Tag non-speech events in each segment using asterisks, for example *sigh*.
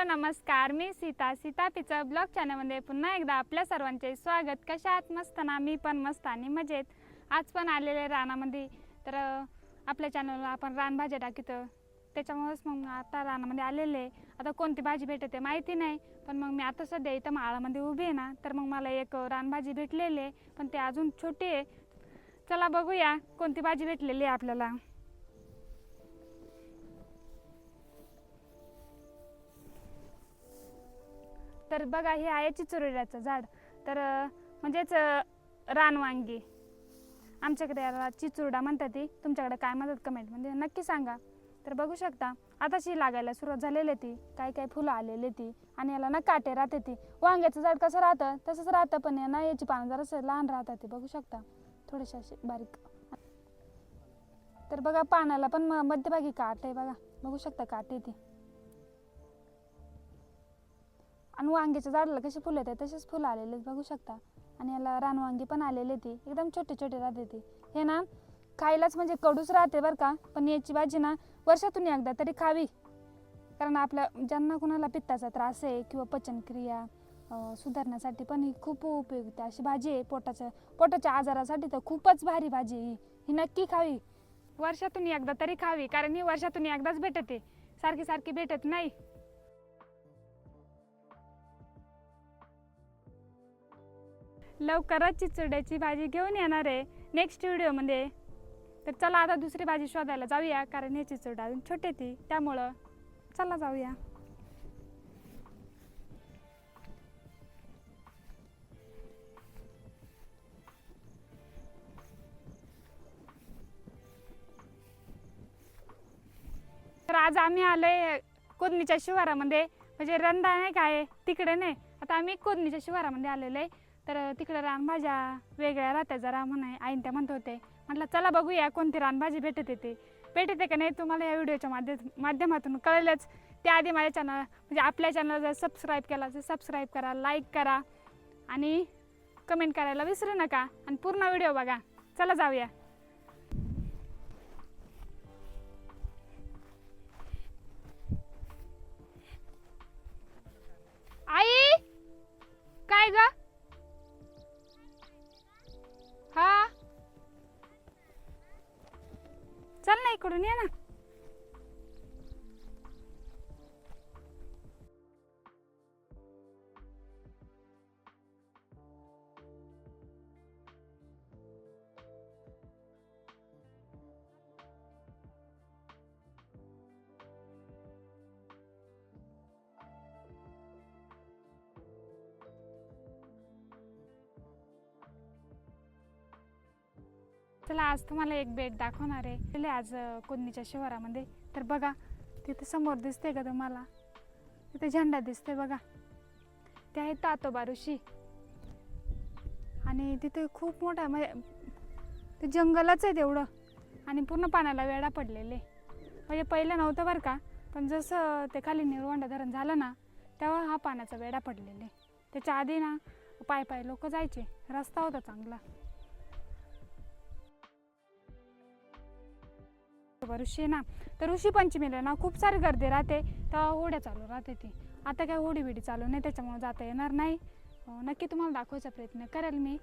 मित्रांनो नमस्कार. मी सीता. सीता तिचं ब्लॉग चॅनलमध्ये पुन्हा एकदा आपल्या सर्वांचे स्वागत. कशा आहात? मस्त ना? मी पण मस्त आणि मजेत. आज पण आलेले रानामध्ये. तर आपल्या चॅनलला आपण रानभाज्या टाकीतो त्याच्यामुळेच मग आता रानामध्ये आलेले. आता कोणती भाजी भेटते माहिती नाही. पण मग मी आता सध्या इथं माळामध्ये उभी आहे ना तर मग मला एक रानभाजी भेटलेली आहे. पण ते अजून छोटी आहे. चला बघूया कोणती भाजी भेटलेली आहे आपल्याला. तर बघा हे आहे चिचुरड्याचं झाड. तर म्हणजेच रानवांगी. आमच्याकडे याला चिचुरडा म्हणतात ती तुमच्याकडे काय म्हणतात कमेंट म्हणजे नक्की सांगा. तर बघू शकता आताशी लागायला सुरुवात झालेली ती. काय काय फुलं आलेली ती. आणि याला ना काटे राहते ती. वांग्याचं झाड कसं राहतं? तसंच राहतं पण या ना याची पानं जरासं लहान राहतात ते. बघू शकता. थोडेसे असे बारीक. तर बघा पानाला पण म- मध्यभागी काट आहे बघा. बघू शकता काटे ती. आणि वांग्याच्या झाडाला कशी फुलं येतात तसेच फुलं आलेले बघू शकता. आणि याला रानवांगी पण आलेले ती. एकदम छोटे छोटे राहते ती. हे ना खायलाच म्हणजे कडूच राहते बरं का पण याची भाजी ना वर्षातून एकदा तरी खावी. कारण आपल्या ज्यांना कुणाला पित्ताचा त्रास आहे किंवा पचनक्रिया सुधारण्यासाठी पण ही खूप उपयुक्त अशी भाजी आहे पोटाच्या पोटाच्या आजारासाठी तर खूपच भारी भाजी आहे ही. ही नक्की खावी. वर्षातून एकदा तरी खावी कारण ही वर्षातून एकदाच भेटते. सारखी सारखी भेटत नाही. लवकरच चिचुड्याची भाजी घेऊन येणार आहे. नेक्स्ट व्हिडिओमध्ये तर चला आता दुसरी भाजी शोधायला जाऊया कारण हे चिचुड अजून छोटे ती. त्यामुळं चला जाऊया. तर आज आम्ही आलोय कोदणीच्या शिवारामध्ये. म्हणजे रंधा नाही काय तिकडे नाही. आता आम्ही कोदणीच्या शिवारामध्ये आलेलो आहे. तर तिकडं रानभाज्या वेगळ्या राहत्या जरा म्हणा. आईन त्या म्हणत होते. म्हटलं चला बघूया कोणती रानभाजी भेटते ते. भेटते का नाही तुम्हाला या व्हिडिओच्या माध्य माध्यमातून? कळेलच. त्याआधी माझ्या चॅनल म्हणजे आपल्या चॅनलला जर सबस्क्राईब केला तर सबस्क्राईब करा लाईक करा आणि कमेंट करायला विसरू नका. आणि पूर्ण व्हिडिओ बघा. चला जाऊया. आई! काय ग? हा? चल ना इकडून ये ना. चला आज तुम्हाला एक बेट दाखवणार आहे. आज अं, शहरामध्ये. शिवारामध्ये तर बघा तिथे समोर दिसते का तुम्हाला? तिथे झेंडा दिसते बघा. ते आहे तातोबा ऋषी. आणि तिथे खूप मोठा म्हणजे ते जंगलच आहे तेवढं आणि पूर्ण पाण्याला वेळा पडलेले. म्हणजे पहिलं नव्हतं बरं का पण जसं ते खाली निरवंडा धरण झालं ना तेव्हा हा पाण्याचा वेडा पडलेले. त्याच्या आधी ना पाय पाय लोक जायचे. रस्ता होता चांगला. ऋषी ना तर ऋषी पंचमीला ना खूप सारी गर्दी राहते. तेव्हा होड्या चालू राहते ती. आता काय होडी बिडी चालू नाही त्याच्यामुळे जाता येणार नाही. नक्की तुम्हाला दाखवायचा प्रयत्न करेल मी.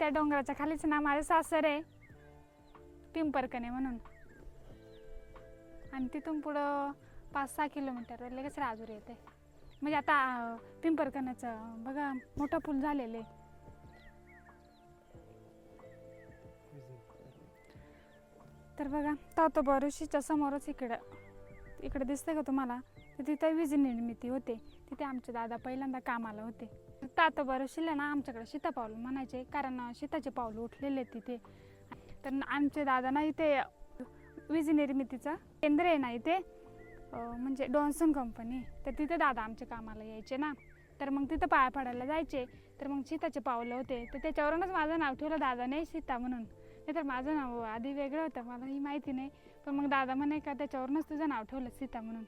त्या डोंगराच्या खालीच ना माझं सासर आहे. पिंपरकणे म्हणून. आणि तिथून पुढं पाच सहा किलोमीटर लगेच राजूर येते. म्हणजे आता पिंपरकण्याचं बघा मोठं पूल झालेलं आहे. तर बघा तातोबा ऋषीच्या समोरच इकडं इकडे दिसतंय का तुम्हाला? तर तिथं वीज निर्मिती होते. तिथे आमचे दादा पहिल्यांदा कामाला होते. तातोबा ऋषीला ना आमच्याकडे सीतापावलं म्हणायचे कारण सीताचे पाऊल उठलेले तिथे. तर आमचे दादा ना इथे वीज निर्मितीचं केंद्र आहे ना इथे म्हणजे डॉन्सन कंपनी तर तिथे दादा आमच्या कामाला यायचे ना. तर मग तिथं पाया पडायला जायचे. तर मग सीताचे पावलं होते. तर त्याच्यावरूनच माझं नाव ठेवलं दादाने सीता म्हणून. नाही तर माझं नाव आधी वेगळं होतं. मला ही माहिती नाही. पण मग दादा म्हणे का त्याच्यावरूनच तुझं नाव ठेवलं सीता म्हणून.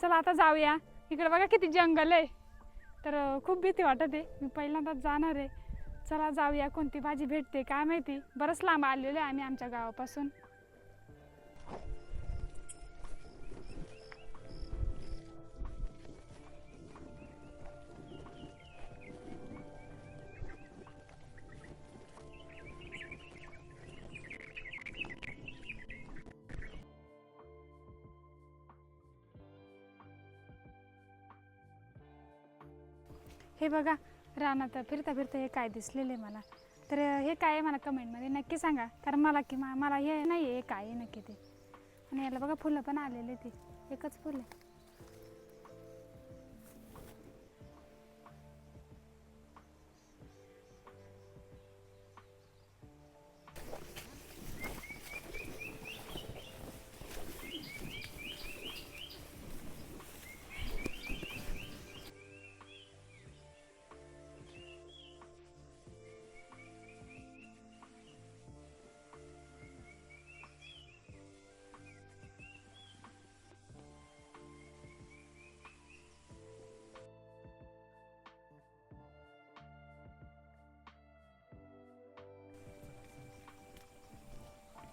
चला आता जाऊया. इकडे बघा किती जंगल आहे. तर खूप भीती वाटत आहे. मी पहिल्यांदाच जाणार आहे. चला जाऊया कोणती भाजी भेटते काय माहिती? बरंच लांब आलेलो आहे आम्ही आमच्या गावापासून. हे बघा रानात फिरता फिरता हे काय दिसलेलं आहे मला. तर हे काय आहे मला कमेंटमध्ये नक्की सांगा. कारण मला की मा- मला हे नाही आहे हे काय आहे नक्की ते. आणि याला बघा फुलं पण आलेले ते. एकच फुलं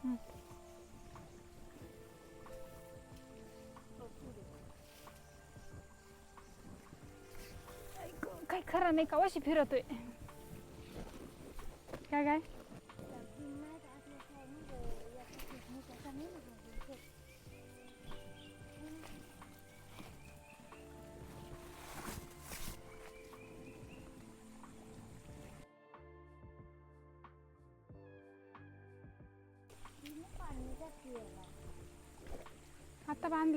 आहे ऐक, काय खरं नाही का अशी फिरतोय काय काय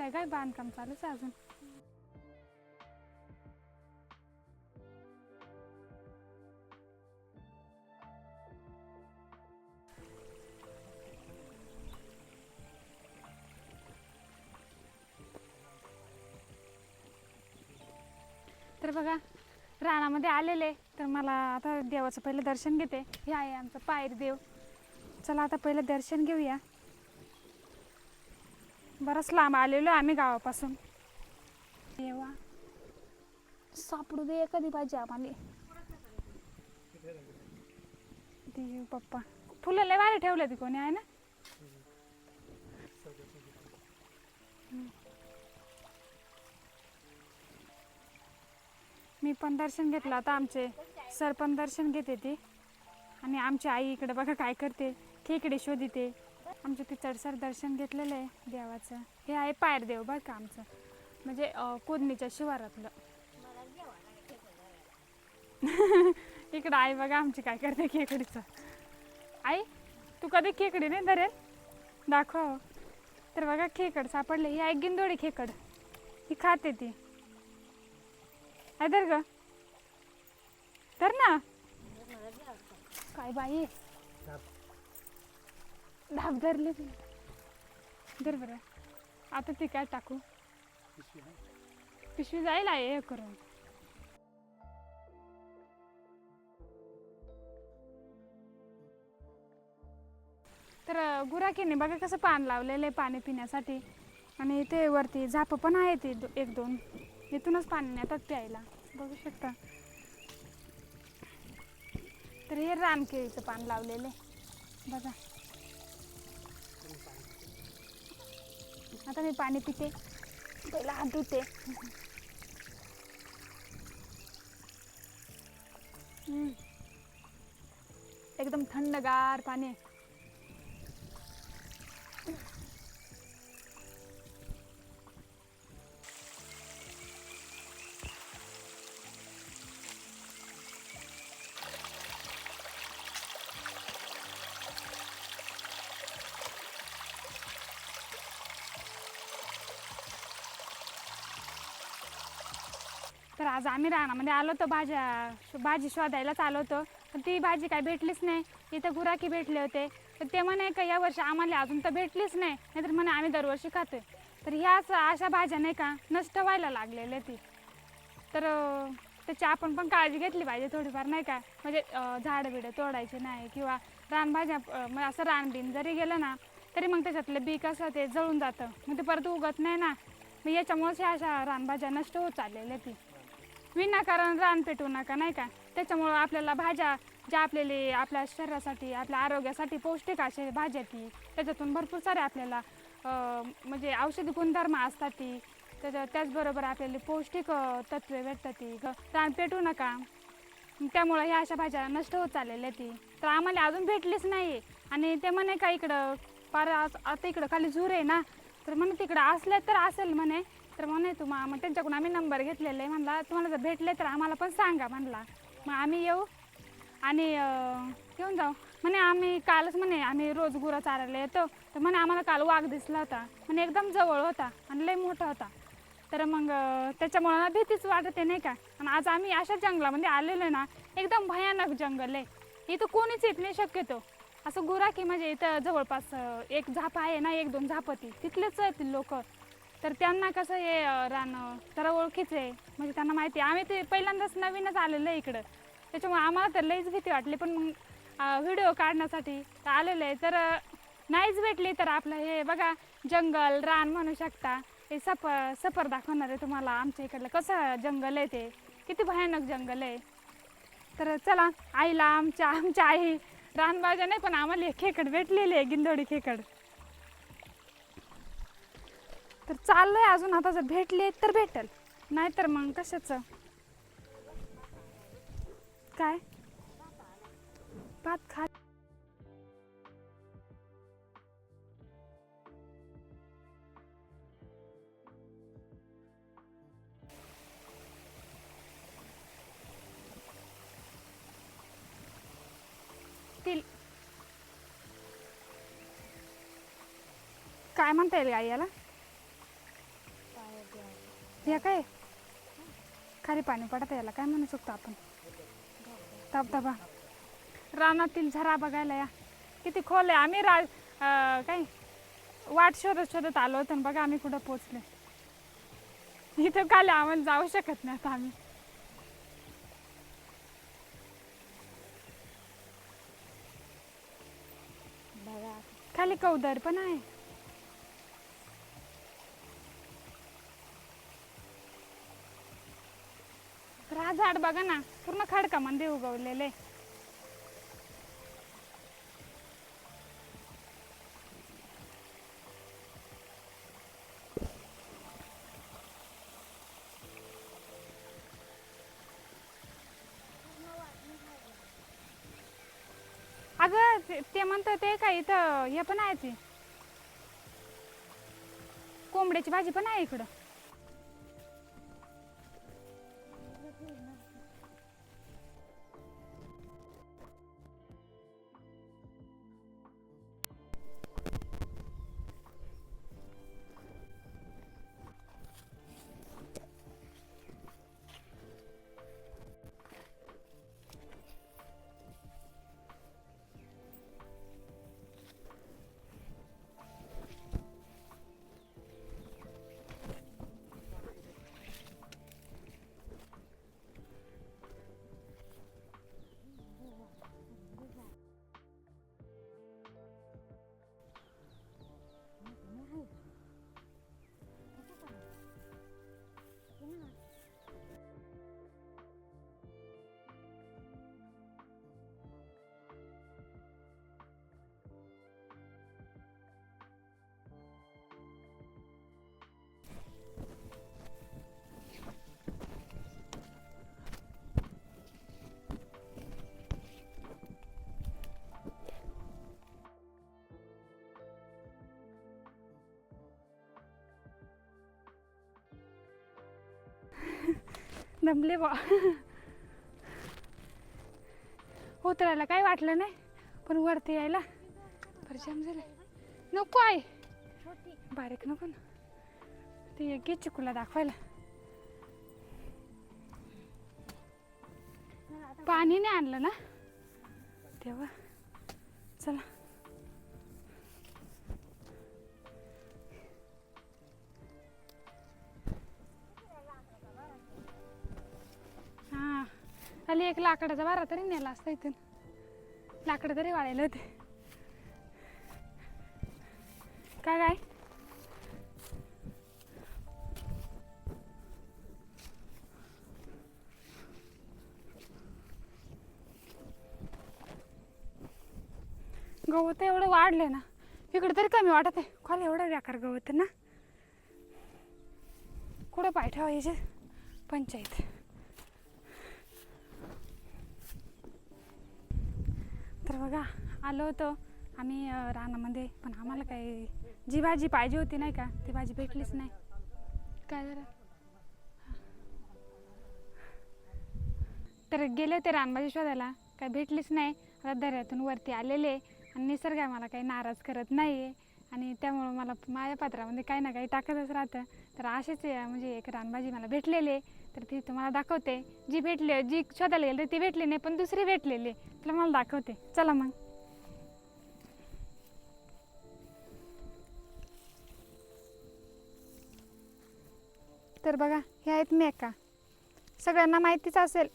काय काय बांधकाम चालूच आहे अजून? तर बघा रानामध्ये आलेले तर मला आता देवाचं पहिलं दर्शन घेते. हे आहे आमचं पायर देव. चला आता पहिलं दर्शन घेऊया. बरंच लांब आलेलो आहे आम्ही गावापासून. देवा. सापडू दे कधी पाहिजे आम्हाला. देव पप्पा. फुलं लय वारी ठेवलं ती कोणी आहे ना? मी पण दर्शन घेतलं आता आमचे. सर पण दर्शन घेते ते. आणि आमची आई इकडे बघा काय करते. खेकडे शोधते. आमचे ते दर्शन घेतलेलं आहे देवाचं. हे आहे पायर देव बरं का आमचं. म्हणजे कोदणीच्या शिवारातलं. *laughs* इकडं आई बघा आमची काय करते खेकडीचं. आई तू कधी खेकडी नाही धरेल? दाखव हो. तर बघा खेकड सापडले. ही आहे गिंदोळी खेकड. ही खाते ती. आहे धर ग. धर ना. काय बाई? धाप धरली ती धर बरं. आता ती काय टाकू? पिशवी जाईल आहे हे करून. तर गुराखीने बघा कसं पान लावलेलं आहे पाणी पिण्यासाठी. आणि ते वरती झापं पण आहे ते दो- एक दोन. इथूनच पाणी नेतात प्यायला. बघू शकता. तर हे रानकेळीचं पान लावलेलं आहे. बघा. आता मी पाणी पिते. पहिला हात धुते. एकदम थंडगार पाणी तर आज आम्ही रानामध्ये म्हणजे आलो होतो भाज्या शो- भाजी शोधायलाच आलो होतो. पण ती भाजी काय भेटलीच नाही. इथं गुराखी भेटले होते. तर ते म्हणे का या वर्षी आम्हाला अजून तर भेटलीच नाही. नाहीतर म्हणे आम्ही दरवर्षी खातोय. तर ह्याच अशा भाज्या नाही का नष्ट व्हायला लागलेल्या ती. तर अं, त्याची आपण पण काळजी घेतली पाहिजे थोडीफार नाही का? म्हणजे झाडं बिडं तोडायचे नाही किंवा रानभाज्या अं, म्हणजे असं रानबीन जरी गेलं ना तरी मग त्याच्यातलं बी कसं ते जळून जातं. मग ते परत उगत नाही ना. मग याच्यामुळेच ह्या अशा रानभाज्या नष्ट होत चाललेल्या ती. विनाकारण रान पेटवू नका नाही का? त्याच्यामुळं आपल्याला भाज्या ज्या आपल्याला आपल्या शरीरासाठी आपल्या आरोग्यासाठी पौष्टिक असे भाज्या ती त्याच्यातून भरपूर सारे आपल्याला म्हणजे औषधी गुणधर्म असतात ती. त्याच्या त्याचबरोबर आपल्याला पौष्टिक तत्वे भेटतात ती. ग- रान पेटू नका. त्यामुळं ह्या अशा भाज्या नष्ट होत चाललेल्या ती. तर आम्हाला अजून भेटलीच नाही आणि ते म्हणे का इकडं पार आता इकडं खाली झूर आहे ना. तर म्हणे तिकडं असल्या तर असेल म्हणे. तर म्हणे तुम्हा मग त्यांच्याकडून आम्ही नंबर घेतलेला. आहे म्हणला तुम्हाला जर भेटले तर आम्हाला पण सांगा म्हणला. मग आम्ही येऊ आणि घेऊन जाऊ. म्हणे आम्ही कालच म्हणे आम्ही रोज गुरं चारायला येतो. तर म्हणे आम्हाला काल वाघ दिसला होता. म्हणे एकदम जवळ होता आणि लय मोठा होता. तर मग त्याच्यामुळं ना भीतीच वाटते नाही का? आणि आज आम्ही अशा जंगलामध्ये आलेलो आहे ना एकदम भयानक जंगल आहे. इथं कोणीच येत नाही शक्यतो. असं गुराखी म्हणजे इथं जवळपास एक झाप आहे ना एक दोन झापती तिथलेच आहेत लोक. तर त्यांना कसं हे रान अं, जरा ओळखीचं आहे. म्हणजे त्यांना माहिती आहे. आम्ही ते पहिल्यांदाच नवीनच आलेलं आहे इकडं. त्याच्यामुळे आम्हाला तर लईच भीती वाटली. पण मग व्हिडिओ काढण्यासाठी तर आलेलं आहे. तर नाहीच भेटली तर आपलं हे बघा जंगल रान म्हणू शकता. हे सफर सफर दाखवणार आहे तुम्हाला आमच्या इकडलं. कसं जंगल आहे ते. किती भयानक जंगल आहे. तर चला आईला आमच्या आमच्या आई रानबाजा नाही पण आम्हाला खेकड भेटलेली आहे गिंदोडी खेकड. तर चाललंय अजून आता जर भेटले तर भेटल. नाहीतर मग कशाच? काय? भात खा काय म्हणता येईल गाई याला? हे काय? खाली पाणी पडत याला काय म्हणू शकतो आपण? धबधबा रानातील झरा बघायला या. किती खोल आहे. आम्ही रा काय? वाट शोधत शोधत आलो होतो बघा आम्ही कुठं पोचले इथं काल आम्हाला जाऊ शकत नाही आता आम्ही. खाली कौदर पण आहे. झाड बघा ना पूर्ण खडकामध्ये उगवलेले. अगं ते- ते ते काय इथं हे पण आहे ते. कोंबड्याची भाजी पण आहे इकडं. दमले बा उतरायला काय वाटलं नाही पण वरती यायला. परिचय झालं. नको आहे बारीक नको ना. ते घे चिकूला दाखवायला. पाणी नाही आणलं ना? तेव्हा. चला. खाली एक लाकडाचा वारा तरी नेला असता इथून. लाकडं तरी वाळायला होते. काय काय गवत एवढं वाढले ना इकडे तरी कमी वाटत आहे. खाली एवढं व्याकार गवत ना. कुठं पाय ठेवायचे? पंचायत. तर बघा आलो होतो. आम्ही रानामध्ये पण आम्हाला काही जी भाजी पाहिजे होती नाही का ती भाजी भेटलीच नाही. काय जरा तर गेले होते रानभाजी शोधायला काही भेटलीच नाही. आता वरती आलेले आणि निसर्ग मला काही नाराज करत नाही आहे आणि त्यामुळं मला माझ्या पात्रामध्ये काही ना काही टाकतच राहतं. तर असेच म्हणजे एक रानभाजी मला भेटलेले तर ती तुम्हाला दाखवते. जी भेटली जी शोधायला गेली ती भेटली नाही पण दुसरी भेटलेली. तुला मला दाखवते. चला मग. तर बघा हे आहेत मेका. सगळ्यांना माहितीच असेल.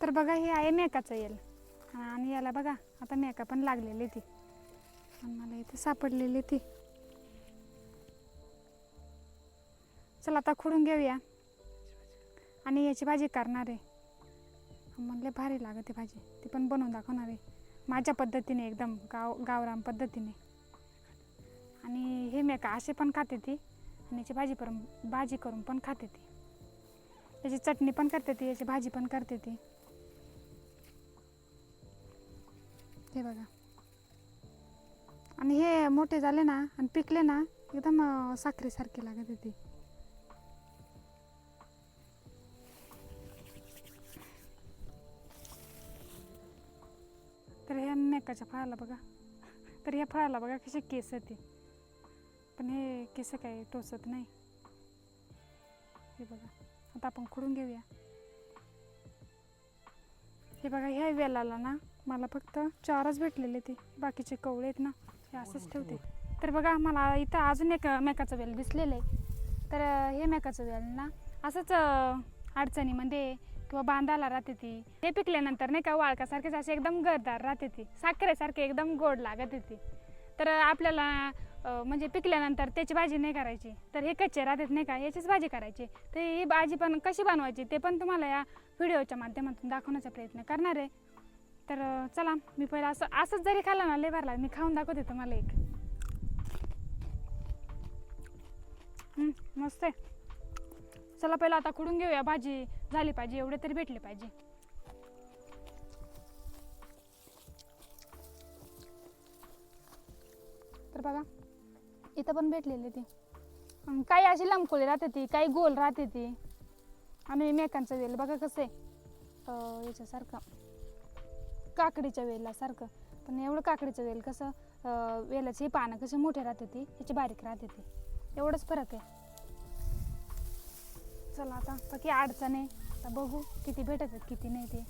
तर बघा हे आहे मेकाचं येल. आणि याला बघा आता मेका पण लागलेली ती. पण मला इथे सापडलेली ती. चला आता खुडून घेऊया. आणि याची भाजी करणार आहे. म्हणले भारी लागते भाजी. ती पण बनवून दाखवणार आहे. माझ्या पद्धतीने एकदम गाव गावराम पद्धतीने. आणि हे मेका असे पण खाते ती. आणि याची भाजी पण भाजी करून पण खाते ती. याची चटणी पण करते ती याची भाजी पण करते ती. हे बघा. आणि हे मोठे झाले ना आणि पिकले ना एकदम साखरेसारखे लागत होते. तर ह्या नेकाच्या फळाला बघा. तर ह्या फळाला बघा कसे केस ते. पण हे केस काही टोचत नाही. हे बघा. आता आपण खुडून घेऊया. हे बघा ह्या वेलाला ना मला फक्त चारच भेटलेले ते. बाकीचे कवळे आहेत ना. हे असंच ठेवते. तर बघा मला इथं अजून एक मेकाचं वेल दिसलेलं आहे तर हे मेकाचं वेल ना असंच अडचणीमध्ये किंवा बांधायला राहते ती. ते पिकल्यानंतर नाही का वाळकासारखेच असे एकदम गरदार राहते ती. साखरेसारखे एकदम गोड लागत ती तर आपल्याला म्हणजे पिकल्यानंतर त्याची भाजी नाही करायची. तर हे कच्चे राहतात नाही का याचीच भाजी करायची. तर ही भाजी पण कशी बनवायची ते पण तुम्हाला या व्हिडिओच्या माध्यमातून दाखवण्याचा प्रयत्न करणार आहे. तर चला मी पहिला असं असंच जरी खाल्लं ना लेबरला मी खाऊन दाखवते तुम्हाला एक. मस्त आहे. चला पहिला आता खुडून घेऊया. भाजी झाली पाहिजे एवढे तरी भेटले पाहिजे. तर बघा इथं पण भेटलेली ती. काही अशी लंबकोळी राहते ती काही गोल राहते ती. आम्ही मेकांचं वेल. बघा कसं आहे. याच्यासारखं. काकडीच्या वेलासारखं पण एवढं काकडीचं वेल कसं वेलाचे हे पानं कसे मोठे राहते ती ह्याची बारीक राहते ती. एवढंच फरक आहे. चला आता बाकी अडचण आहे. आता बघू किती भेटत आहेत किती नाही ते.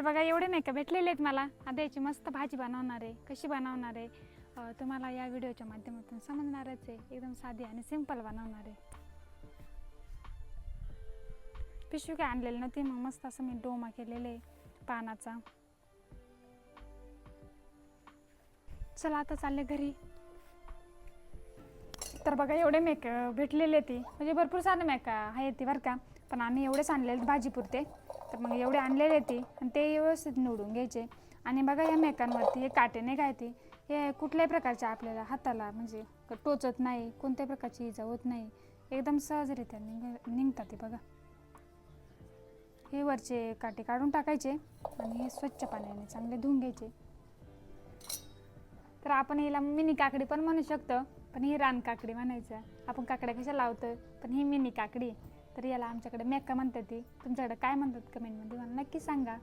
तर बघा एवढे नाही का? भेटलेले आहेत मला. आता याची मस्त भाजी बनवणार आहे. कशी बनवणार आहे? तुम्हाला या व्हिडिओच्या माध्यमातून समजणारच आहे. एकदम साधी आणि सिंपल बनवणार आहे. पिशवी काय आणलेली नव्हती? मग मस्त असं मी डोमा केलेले आहे पानाचा. चला आता चालले घरी. तर बघा एवढे मेक भेटलेले ती. म्हणजे भरपूर साधे मेक आहे ती बरं का. पण आम्ही एवढेच आणलेले भाजीपुरते. तर मग एवढे आणलेले ते आणि ते व्यवस्थित निवडून घ्यायचे. आणि बघा या मेकांवरती हे काटे नाही काय ते हे कुठल्याही प्रकारच्या आपल्याला हाताला म्हणजे टोचत नाही कोणत्याही प्रकारची इजा होत नाही. एकदम सहजरित्या निघ निघतात ते बघा. हे वरचे काटे काढून टाकायचे आणि हे स्वच्छ पाण्याने चांगले धुवून घ्यायचे. तर आपण हिला मिनी काकडी पण म्हणू शकतो पण ही रान काकडी म्हणायचं. आपण काकड्या कशा लावतो पण ही मिनी काकडी. आहे. तर याला आमच्याकडे मेका म्हणतात ती. तुमच्याकडे काय म्हणतात कमेंटमध्ये मला नक्की सांगा.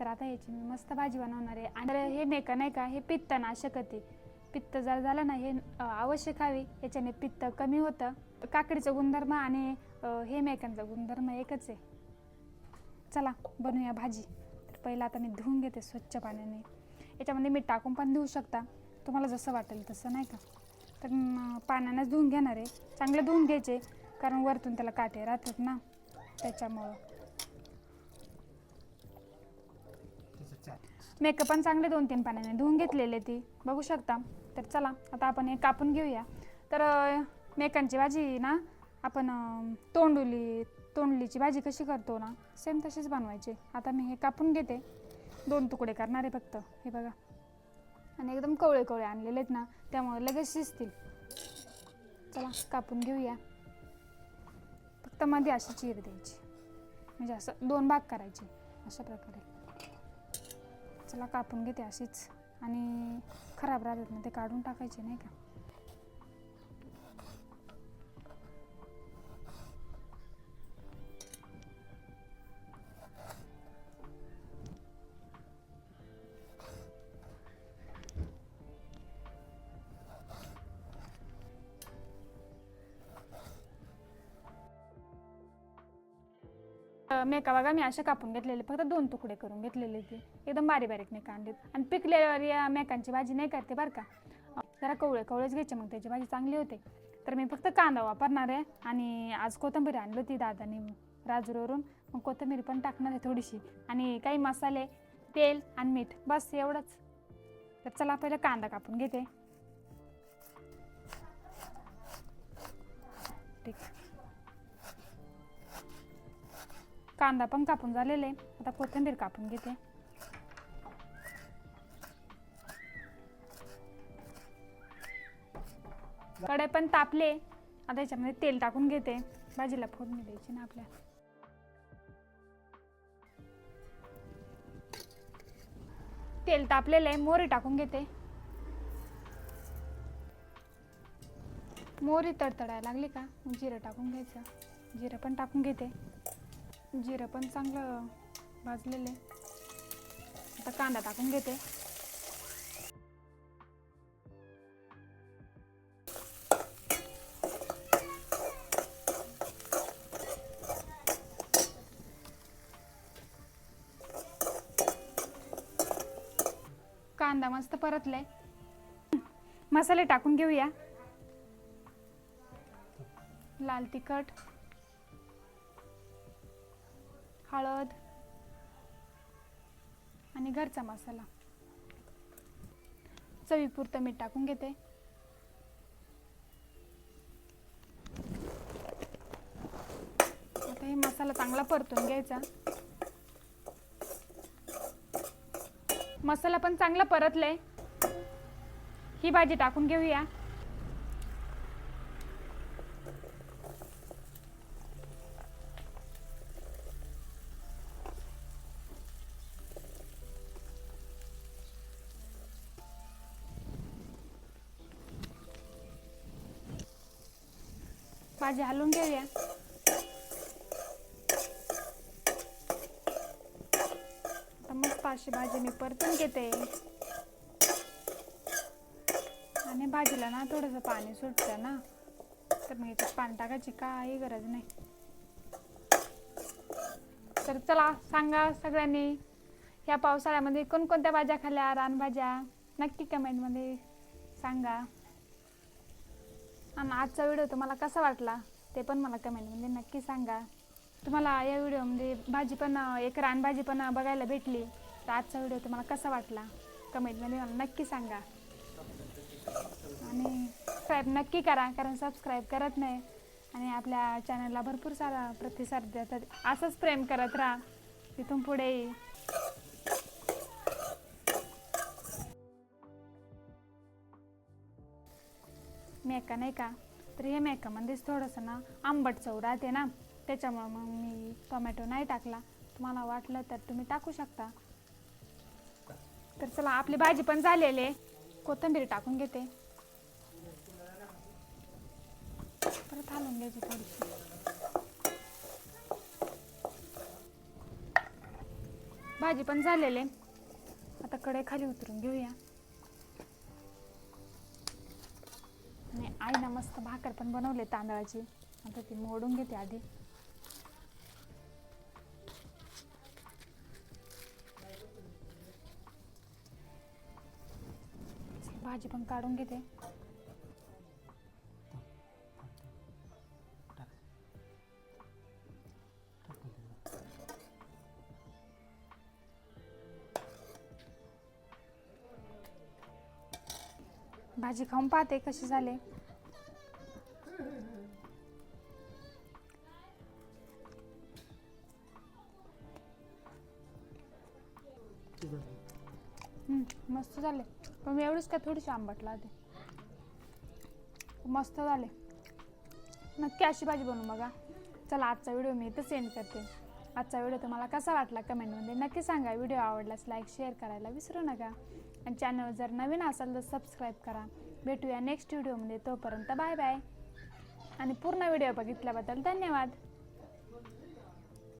तर आता याची मी मस्त भाजी बनवणार आहे. आणि हे मेका नाही का हे पित्त नाशक ते पित्त जर झालं ना हे आवश्यक अवश्य खावी याच्याने पित्त कमी होतं. काकडीचा गुणधर्म आणि हे मेकांचा गुणधर्म एकच आहे. चला बनवूया भाजी. तर पहिलं आता मी धुवून घेते स्वच्छ पाण्याने. याच्यामध्ये मीठ टाकून पण धुवू शकता. तुम्हाला जसं वाटेल तसं नाही का? तर पाण्यानेच धुवून घेणार आहे. चांगले धुवून घ्यायचे. कारण वरतून त्याला काटे राहतात ना त्याच्यामुळं. मेकअप पण चांगले दोन तीन पाण्याने धुवून घेतलेले ती. बघू शकता. तर चला आता आपण हे कापून घेऊया. तर मेकांची भाजी ना आपण तोंडुली तोंडलीची भाजी कशी करतो ना सेम तशीच बनवायची. आता मी हे कापून घेते. दोन तुकडे करणार आहे फक्त. हे बघा. आणि एकदम कवळे कवळे आणलेले आहेत ना त्यामुळे लगेच शिजतील. चला कापून घेऊया. फक्त मध्ये अशी चीर द्यायची. म्हणजे असं दोन भाग करायचे अशा प्रकारे. चला कापून घेते अशीच. आणि खराब राहतात ना ते काढून टाकायचे नाही का? मेका बघा मी असे कापून घेतलेले फक्त दोन तुकडे करून घेतलेले ते. एकदम बारीक बारीक नाही कांदेत आणि पिकल्यावर या मेकांची भाजी नाही करते बरं का. जरा कवळे कवळेच घ्यायचे मग त्याची भाजी चांगली होते. तर मी फक्त कांदा वापरणार आहे आणि आज कोथिंबीर आणली होती दादाने राजूरवरून. मग कोथिंबीर पण टाकणार आहे थोडीशी. आणि काही मसाले तेल आणि मीठ बस एवढंच. तर चला पहिलं कांदा कापून घेते. ठीक. कांदा पण कापून झालेला आहे. आता कोथिंबीर कापून घेते. कडे पण तापले आता याच्यामध्ये तेल टाकून घेते. भाजीला फोडणी द्यायची ना आपल्या. तेल तापलेलं आहे. मोहरी टाकून घेते. मोहरी तडतडायला लागली का? जिरं टाकून घ्यायचं. जिरं पण टाकून घेते. जिरं पण चांगलं भाजलेलं आहे. आता कांदा टाकून घेते. कांदा मस्त परतलाय. मसाले टाकून घेऊया. लाल तिखट. हळद आणि घरचा मसाला. चवीपुरतं मीठ टाकून घेते. आता हे मसाला चांगला परतून घ्यायचा. मसाला पण चांगला परतलाय. ही भाजी टाकून घेऊया. भाजी हलवून घेऊया आता मस्त अशी भाजी मी परतून घेते आणि भाजीला ना थोडंसं पाणी सुटतं ना तर मग याच्यात पाणी टाकायची काही गरज नाही तर चला सांगा सगळ्यांनी या पावसाळ्यामध्ये कोणकोणत्या भाज्या खाल्ल्या रानभाज्या नक्की कमेंटमध्ये सांगा आणि आजचा व्हिडिओ तुम्हाला कसा वाटला? ते पण मला कमेंटमध्ये नक्की सांगा. तुम्हाला या व्हिडिओमध्ये भाजी पण एक रानभाजी पण बघायला भेटली. तर आजचा व्हिडिओ तुम्हाला कसा वाटला? कमेंटमध्ये मला नक्की सांगा. आणि सबस्क्राईब नक्की करा कारण सबस्क्राईब करत नाही. आणि आपल्या चॅनलला भरपूर सारा प्रतिसाद देतात. असंच प्रेम करत राहा. तिथून पुढे मेका नाही का? तर हे मेकामध्येच थोडंसं ना आंबट चव राहते ना. त्याच्यामुळं मग मी टोमॅटो नाही टाकला. तुम्हाला वाटलं तर तुम्ही टाकू शकता. तर चला आपली भाजी पण झालेली आहे. कोथिंबीर टाकून घेते. परत हलवून घ्यायची थोडीशी. भाजी पण झालेली आहे. आता कडे खाली उतरून घेऊया. आई ना मस्त भाकर पण बनवले तांदळाची. आता ती मोडून घेते आधी. भाजी पण काढून घेते. भाजी खाऊन पाहते कशी झाले. झाले. पण मी एवढीच काय थोडीशी आंबट लागते मस्त झाले. नक्की अशी भाजी बनवू बघा चला आजचा व्हिडिओ मी इथं सेंड करते. आजचा व्हिडिओ तुम्हाला कसा वाटला कमेंटमध्ये नक्की सांगा. व्हिडिओ आवडल्यास लाईक शेअर करायला विसरू नका. आणि चॅनल जर नवीन असाल तर सबस्क्राईब करा. भेटूया नेक्स्ट व्हिडिओमध्ये तोपर्यंत बाय बाय आणि पूर्ण व्हिडिओ बघितल्याबद्दल धन्यवाद.